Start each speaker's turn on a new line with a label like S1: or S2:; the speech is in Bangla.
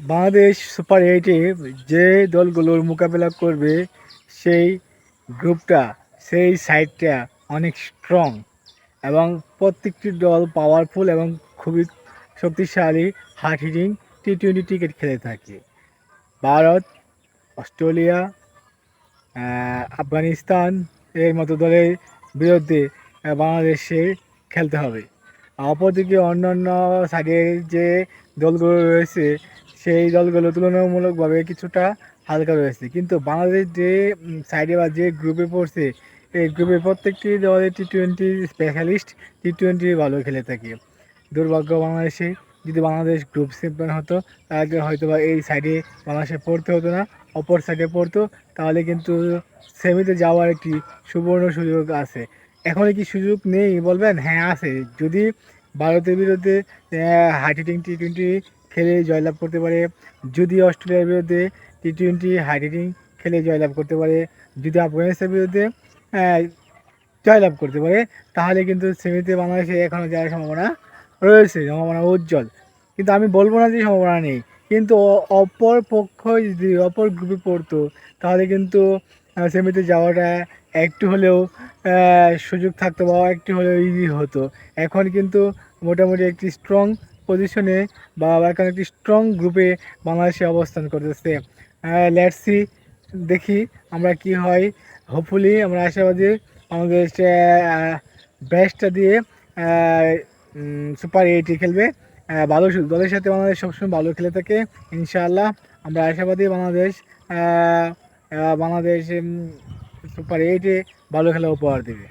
S1: বাংলাদেশ সুপার এইটে যে দলগুলোর মোকাবেলা করবে, সেই গ্রুপটা, সেই সাইডটা অনেক স্ট্রং এবং প্রত্যেকটি দল পাওয়ারফুল এবং খুবই শক্তিশালী hard hitting T twenty cricket খেলে থাকে। ভারত, অস্ট্রেলিয়া আফগানিস্তান এর মতো দলের বিরুদ্ধে বাংলাদেশে খেলতে হবে। অপরদিকে অন্যান্য সাইডের যে দলগুলো রয়েছে সেই দলগুলো তুলনামূলকভাবে কিছুটা হালকা রয়েছে। কিন্তু বাংলাদেশ যে সাইডে বা যে গ্রুপে পড়ছে, এই গ্রুপে প্রত্যেকটি দলের T twenty specialist T twenty ভালো খেলে থাকে। দুর্ভাগ্য বাংলাদেশে যদি বাংলাদেশ গ্রুপ চ্যাম্পিয়ন হতো তাহলে হয়তো বা এই সাইডে বাংলাদেশে পড়তে হতো না, অপর সাইডে পড়তো, তাহলে কিন্তু সেমিতে যাওয়ার একটি সুবর্ণ সুযোগ আছে। এখন কি সুযোগ নেই বলবেন? হ্যাঁ আছে। যদি ভারতের বিরুদ্ধে হাই হিটিং টি টোয়েন্টি খেলে জয়লাভ করতে পারে। যদি অস্ট্রেলিয়ার বিরুদ্ধে টি টোয়েন্টি হাই হিটিং খেলে জয়লাভ করতে পারে, যদি আফগানিস্তানের বিরুদ্ধে জয়লাভ করতে পারে, তাহলে কিন্তু সেমিতে বাংলাদেশে এখনও যাওয়ার সম্ভাবনা রয়েছে, সম্ভাবনা উজ্জ্বল। কিন্তু আমি বলব না যে সম্ভাবনা নেই। কিন্তু অপর পক্ষ যদি, অপর গ্রুপে পড়তো, তাহলে কিন্তু সেমিতে যাওয়াটা একটু হলেও সুযোগ থাকতো বা একটু হলেও ইজি হতো। এখন কিন্তু মোটামুটি একটি স্ট্রং পজিশনে বা এখন একটি স্ট্রং গ্রুপে বাংলাদেশে অবস্থান করতেছে। লেটসি দেখি আমরা কি হয়। হোপফুলি আমরা আশাবাদী বাংলাদেশ বেস্টটা দিয়ে সুপার এইটে খেলবে। ভালো দলের সাথে বাংলাদেশ সবসময় ভালো খেলে থাকে, ইনশাআল্লাহ। আমরা আশাবাদী বাংলাদেশ বাংলাদেশ সুপার এইটে ভালো খেলা উপহার দেবে।